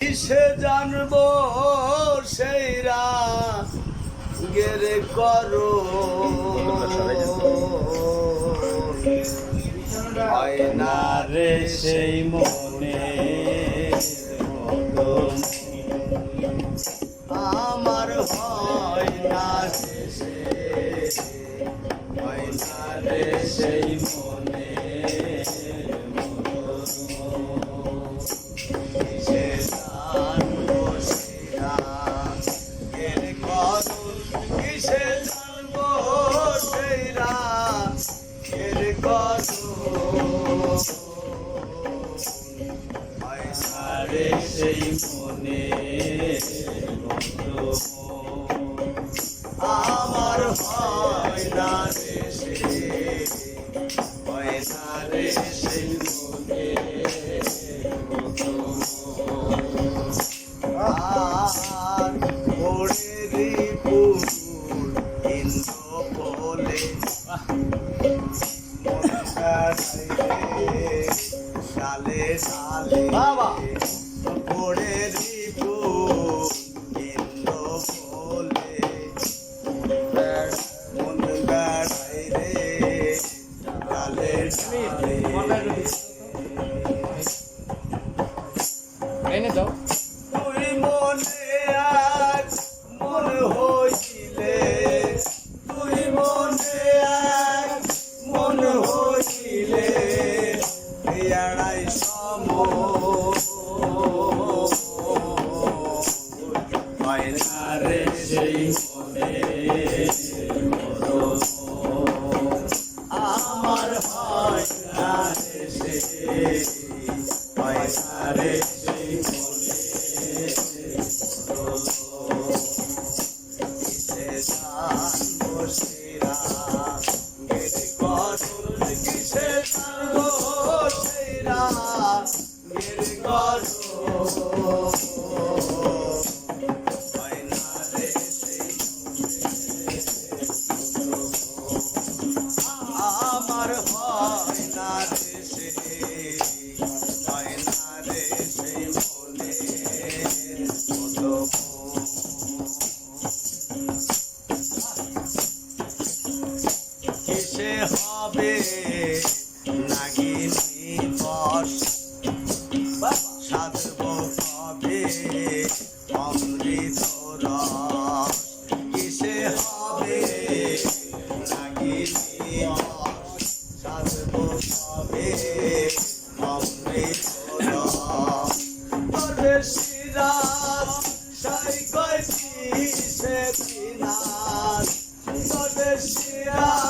কিসে জানব সেইরা গেরে করো হয় রে সেই মনে। আমার হয় না সে- হয় না রে সেই মনে গেরে করো রে সেই মনে আমার হয় না রে সেই মনে আর সালে সালে বাবা। পড়ে রিপু ইন্দ্র বলে মন বেড়াই রে সালে সালে এনে দাও পায়না রে সেই মনে আমার হয় না রে সেই পায়না রে সেই মনে হবে নাগিনী বস সাধব হবে অমৃত রস? কিসে হবে নাগিনী বস সাধব হবে অমৃত রস? তবে সিরাজ সাই কয়টি সে বিনাশ তবে সিরাজ